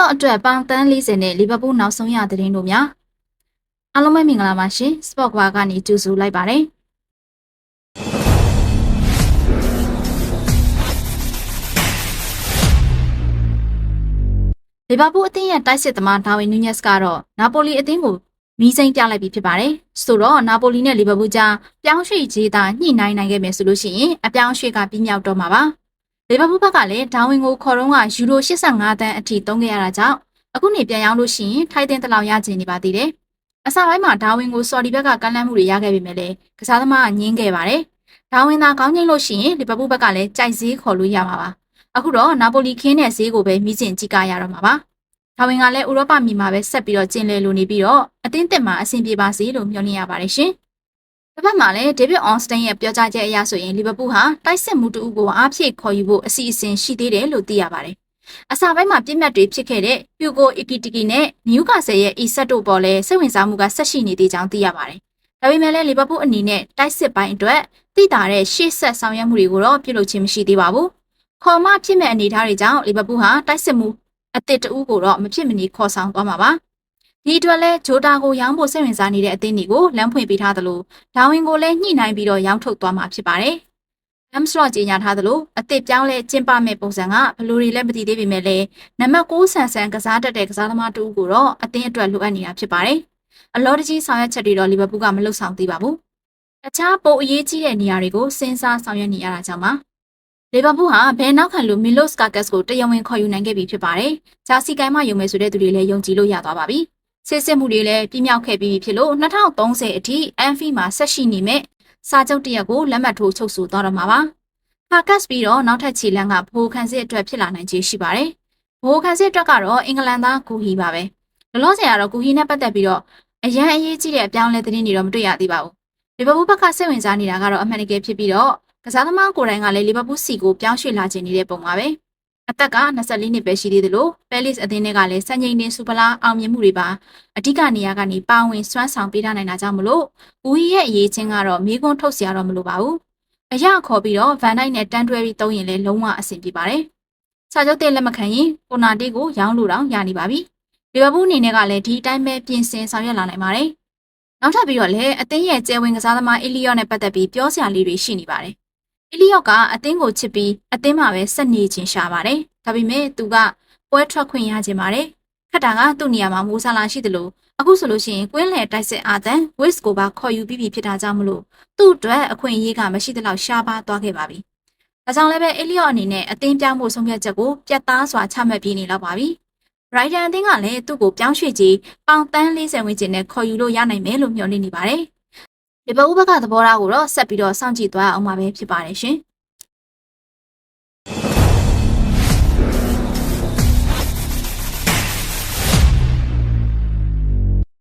ယော့အတွက်ပေါင်တန်း40နဲ့လီဗာပူးနောက်ဆုံးရသတင်းတို့များအားလုံးပဲမင်္ဂလာပါရှင်စပေါ့ကွာကနေကြိုဆိုလိုက်ပါတယ်လီဗာပူးအသင်းရဲ့တိုက်စစ်သမားဒါဝင်နူးညက်စ်ကတော့နာပိုလီအသင်းကိုမီးစိမ်းပြလိုက်ပြီဖြစ်ပါတယ်ဆိုတော့နာပိုလီနဲ့လီဗာပူးကြားပြောင်းရွှေ့ခြေသာညှိနှိုင်းနိုင်ခဲ့မယ်ဆိုလို့ရှိရင်အပြောင်းရွှေ့ကပြင်းမြောက်တော့မှာပါ လီဗာပူးဘက်ကလည်းဒါဝင်ကိုခေါ်တော့ကယူရို85တန်းအထိသုံးခဲ့ရတာကြောင့်အခုနေပြန်ရောက်လို့ရှိရင်ထိုက်တဲ့တလောက်ရချင်နေပါသေးတယ်အစပိုင်းမှာဒါဝင်ကိုစော်ဒီဘက်ကကမ်းလှမ်းမှုတွေရခဲ့ပေမဲ့လည်းကစားသမားကညင်းခဲ့ပါတယ်ဒါဝင်သာကောင်းချင်းလို့ရှိရင်လီဗာပူးဘက်ကလည်းကြိုက်ဈေးခေါ်လို့ရမှာပါအခုတော့နာပိုလီခင်းတဲ့ဈေးကိုပဲမိကျင်ကြည့်ကရတော့မှာပါဒါဝင်ကလည်းဥရောပမြေမှာပဲဆက်ပြီးတော့ကျင်လည်လိုနေပြီးတော့အသင်းတက်မှာအဆင်ပြေပါစေလို့မျှော်လင့်ရပါတယ်ရှင်။ တစ်ဖက်မှာလည်းဒေးဗစ်အော်စတင်ရဲ့ပြောကြားချက်အရဆိုရင်လီဗာပူးဟာတိုက်စစ်မှုတူကိုအားဖြည့်ခေါ်ယူဖို့အစီအစဉ်ရှိသေးတယ်လို့သိရပါတယ်။အစပိုင်းမှာပြစ်မှတ်တွေဖြစ်ခဲ့တဲ့ပြူကိုအီကီတီကီနဲ့နယူကာဆယ်ရဲ့အီဆက်တို့ပေါ်လဲစိတ်ဝင်စားမှုကဆက်ရှိနေသေးကြောင်းသိရပါတယ်။ဒါပေမဲ့လည်းလီဗာပူးအနေနဲ့တိုက်စစ်ပိုင်းအတွက်သိတာတဲ့ရှေ့ဆက်ဆောင်ရွက်မှုတွေကိုတော့ပြုလုပ်ခြင်းမရှိသေးပါဘူး။ခေါ်မှဖြစ်မဲ့အနေအထားတွေကြောင့်လီဗာပူးဟာတိုက်စစ်မှုအစ်စ်တူကိုတော့မဖြစ်မနေခေါ်ဆောင်သွားမှာပါ ဒီအတွက်လဲဂျိုတာကိုရောင်းဖို့စိတ်ဝင်စားနေတဲ့အသင်းတွေကိုလမ်းဖွင့်ပေးထားသလိုဒါဝင်ကိုလည်းညှိနှိုင်းပြီးတော့ရောင်းထုတ်သွားမှာဖြစ်ပါတယ်။ Amstrad ကြီးညာထားသလိုအသစ်ပြောင်းလဲကျင်းပမဲ့ပုံစံကဘလူတွေလည်းမတည်သေးပေမဲ့လည်းနံပါတ်6ဆန်ဆန်ကစားတတ်တဲ့ကစားသမားတူကိုတော့အသင်းအတွက်လိုအပ်နေတာဖြစ်ပါတယ်။အလော်တကြီးဆောင်ရွက်ချက်တွေတော့လီဗာပူးကမလုပ်ဆောင်သေးပါဘူး။တခြားပိုအရေးကြီးတဲ့နေရာတွေကိုစဉ်းစားဆောင်ရွက်နေရတာကြောင့်ပါ။လီဗာပူးဟာဘယ်နောက်ခံလို့မီလို့စကာကတ်ကိုတရားဝင်ခေါ်ယူနိုင်ခဲ့ပြီဖြစ်ပါတယ်။ဂျာစီကိုင်းမယုံမယ်ဆိုတဲ့သူတွေလည်းယုံကြည်လို့ရသွားပါပြီ။ စစ်စစ်မှုတွေလည်းပြင်းမြောက်ခဲ့ပြီးဖြစ်လို့2030အထိအန်ဖီမှာဆက်ရှိနေမဲ့စာချုပ်တရက်ကိုလက်မှတ်ထိုးချုပ်ဆိုသွားတော့မှာပါ။ဟာကတ်ပြီးတော့နောက်ထပ်ခြေလမ်းကဘိုးခန်းစစ်အတွက်ဖြစ်လာနိုင်ခြေရှိပါတယ်။ဘိုးခန်းစစ်အတွက်ကတော့အင်္ဂလန်သားကူဟီပါပဲ။လောလောဆယ်ကတော့ကူဟီနဲ့ပတ်သက်ပြီးတော့အရန်အရေးကြီးတဲ့အပြောင်းလဲသတင်းတွေတော့မတွေ့ရသေးပါဘူး။လီဗာပူးဘက်ကစိတ်ဝင်စားနေတာကတော့အမှန်တကယ်ဖြစ်ပြီးတော့ကစားသမားကိုယ်တိုင်ကလည်းလီဗာပူးစီကိုပြောင်းရွှေ့လာခြင်းနေတဲ့ပုံပါပဲ အသက်က24နှစ်ပဲရှိသေးသလိုပဲလစ်အသင်းတွေကလည်းစံချိန်တင်စူပလာအောင်မြင်မှုတွေပါအဓိကနေရာကနေပါဝင်စွမ်းဆောင်ပေးထားနိုင်တာကြောင့်မလို့ဦးကြီးရဲ့အရေးချင်းကတော့မိကွန်းထုတ်စရာတော့မလိုပါဘူးအရာခေါ်ပြီးတော့ဗန်နိုက်နဲ့တန်တွဲပြီးသုံးရင်လည်းလုံးဝအဆင်ပြေပါတယ်စာချုပ်တဲ့လက်မခံရင်ကိုနာတီကိုရောင်းလို့တောင်ရနေပါပြီလီဗာပူးအနေနဲ့ကလည်းဒီအတိုင်းပဲပြင်ဆင်ဆောင်ရွက်လာနိုင်ပါတယ်နောက်ထပ်ပြီးတော့လည်းအသင်းရဲ့ကျယ်ဝင်ကစားသမားအီလီယောနဲ့ပတ်သက်ပြီးပြောစရာလေးတွေရှိနေပါတယ် အီလီယော့ကအသင်းကိုချစ်ပြီးအသင်းမှာပဲဆက်နေခြင်းရှာပါတယ်။ဒါပေမဲ့သူကပွဲထွက်ခွင့်ရခြင်းပါတယ်။ခက်တာကသူ့နေရာမှာမိုးဆာလာရှိတယ်လို့အခုဆိုလို့ရှိရင်ကွင်းလယ်တိုက်စစ်အာသန်ဝစ်ကိုပါခေါ်ယူပြီးပြီဖြစ်တာကြောင့်မလို့သူ့အတွက်အခွင့်အရေးကမရှိသလောက်ရှားပါသွားခဲ့ပါပြီ။ဒါကြောင့်လည်းပဲအီလီယော့အနေနဲ့အသင်းပြောင်းဖို့ဆုံးဖြတ်ချက်ကိုပြတ်သားစွာချမှတ်ပြီးနေတော့ပါပြီ။ရိုက်တန်အသင်းကလည်းသူ့ကိုပြောင်းရွှေ့ကြီးပေါင်တန်း40ဝန်းကျင်နဲ့ခေါ်ယူလို့ရနိုင်မယ်လို့မျှော်လင့်နေပါတယ်။ ဒီဘက်ဥဘကသဘောထားကိုတော့ဆက်ပြီးတော့စောင့်ကြည့်သွားအောင်ပါပဲဖြစ်ပါတယ်ရှင်။